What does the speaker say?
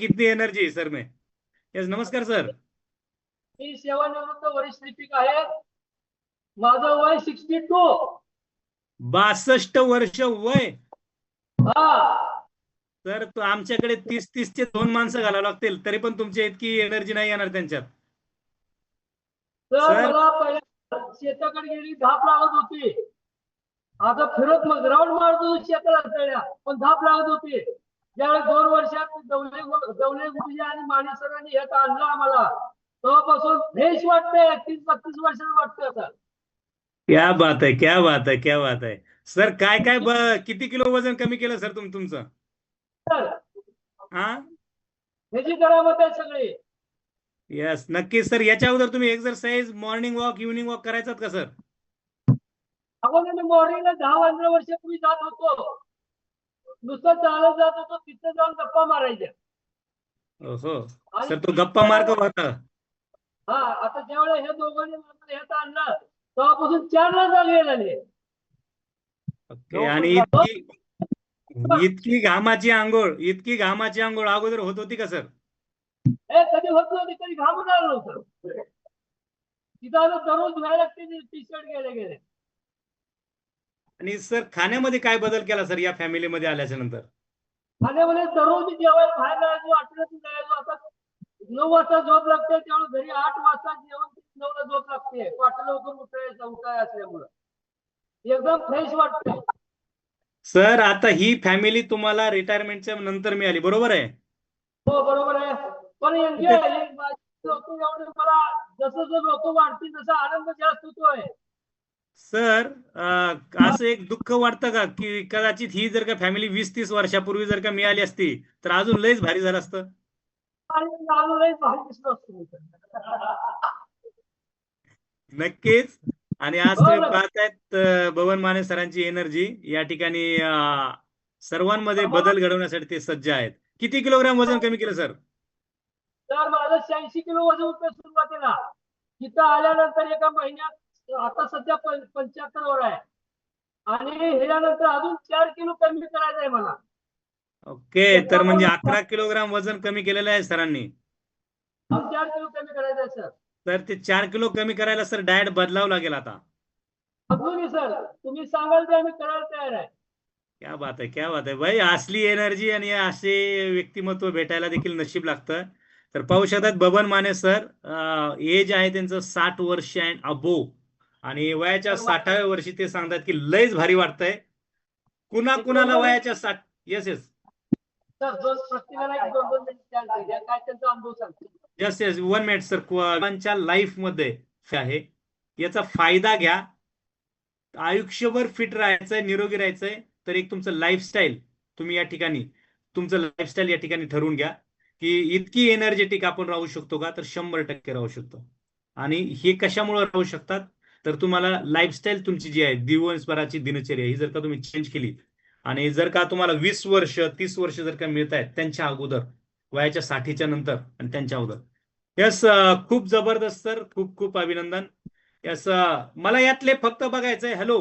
कितनी energy sir में? Yes नमस्कार सर मी सेवानिवृत्त वरिष्ठ लिपिक आहे. माझं वय सिक्स्टी टू बासष्ट वर्ष वय. हा. तो आमच्याकडे तीस तीस चे दोन माणसं घालावं लागतील तरी पण तुमची इतकी एनर्जी नाही येणार त्यांच्यात. तर सर. मला पहिल्या शेताकडे गेली धाप लागत होती. आता फिरत मग राऊंड मारत होतो शेताला सगळ्या पण धाप लागत होती. ज्यावेळेस दोन वर्षात दौले दौले गुरुजी आणि माने सरांनी हे आणलं आम्हाला तेव्हापासून फ्रेश वाटतंय तीस बत्तीस वर्षाचं वाटतंय आता. क्या बात आहे क्या बात आहे क्या बात आहे. सर काय काय किती किलो वजन कमी केलं सर तुम तुमचं? हा? ह्याची करामत आहे सगळी. यस नक्कीच सर याच्या अगोदर तुम्ही exercise morning walk evening walk करायचात का सर? अगोदर मी मॉर्निंगला दहा पंधरा वर्षापूर्वी जात होतो. नुसतं चालत जात होतो तिथं जाऊन गप्पा मारायच्या. हो सर तो गप्पा मार्ग होता. हा आता ज्यावेळेस हे दोघांनी मला ह्यात आणलं. तेव्हापासून चारला झाले झाले ओके आणि इतकी इतकी घामाची आंघोळ इतकी घामाची आंघोळ अगोदर होत होती का सर? हे कधी होत नव्हती कधी घामून आलं नव्हतं. तिथं आलं दररोज धुवायला लागते टी शर्ट गेले गेले. आणि सर खाण्यामध्ये काय बदल केला सर या फॅमिलीमध्ये आल्याच्यानंतर? खाण्यामध्ये दररोज जेवायला बाहेर जायचो आठवड्यातून जायचो. आता नऊ वाजता झोप लागते त्यामुळे घरी आठ वाजता जेवण नऊला झोप लागते. वाटलं लवकर उठायचं उठाय असल्यामुळं. एकदम फ्रेश वाटतंय. सर आता ही फॅमिली तुम्हाला रिटायरमेंटच्या नंतर मिळाली बरोबर आहे? हो बरोबर आहे. पण एन्जॉय मला जसं जसं लोक वाढतील तसा आनंद जास्त होतोय. सर असं एक दुःख वाटतं का की कदाचित ही जर का फॅमिली वीस तीस वर्षापूर्वी जर का मिळाली असती तर अजून लयच भारी झालं असतं. नक्कीच. आणि आज तुम्ही. पाहतायत भवन माने सरांची एनर्जी. या ठिकाणी सर्वांमध्ये बदल घडवण्यासाठी ते सज्ज आहेत. किती किलोग्राम वजन कमी केलं सर? तर माझं शहाऐंशी किलो वजन होतं सुरुवातीला. तिथं आल्यानंतर एका महिन्यात आता सध्या पंच्याहत्तर वर आहे. आणि ह्याच्यानंतर अजून चार किलो कमी करायचं आहे मला. ओके तर म्हणजे अकरा किलोग्राम वजन कमी केलेलं आहे सरांनी. अजून चार किलो कमी करायचं आहे सर. तर ते चार किलो कमी करायला सर डाएट बदलावं लागेल आता. अजूनही सर. तुम्ही सांगाल ते आम्ही करायला तयार आहे. क्या बात आहे क्या बात आहे. भाई असली एनर्जी आणि असे व्यक्तिमत्व भेटायला देखील नशीब लागतं. तर पाहू शकतात बबन माने सर एज आहे त्यांचं साठ वर्ष अँड अबो आणि वयाच्या साठाव्या वर्षी ते सांगतात की लयच भारी वाटतंय. कुणा कुणाला वयाच्या साठ yes yes yes yes one minute sir सर्वांच्या लाईफमध्ये आहे. याचा फायदा घ्या. आयुष्यभर फिट राहायचंय निरोगी राहायचंय तर एक तुमचं लाईफस्टाईल तुम्ही या ठिकाणी तुमचं लाईफस्टाईल या ठिकाणी ठरवून घ्या. की इतकी एनर्जेटिक आपण राहू शकतो का? तर शंभर टक्के राहू शकतो. आणि हे कशामुळे राहू शकतात? तर तुम्हाला लाईफस्टाईल तुमची जी आहे दिवसभराची दिनचर्या ही जर का तुम्ही चेंज केली आणि जर का तुम्हाला वीस वर्ष तीस वर्ष जर का मिळत आहेत त्यांच्या अगोदर वयाच्या साठीच्या नंतर आणि त्यांच्या अगोदर. यस खूप जबरदस्त सर. खूप खूप अभिनंदन. यस मला यातले फक्त बघायचंय. हॅलो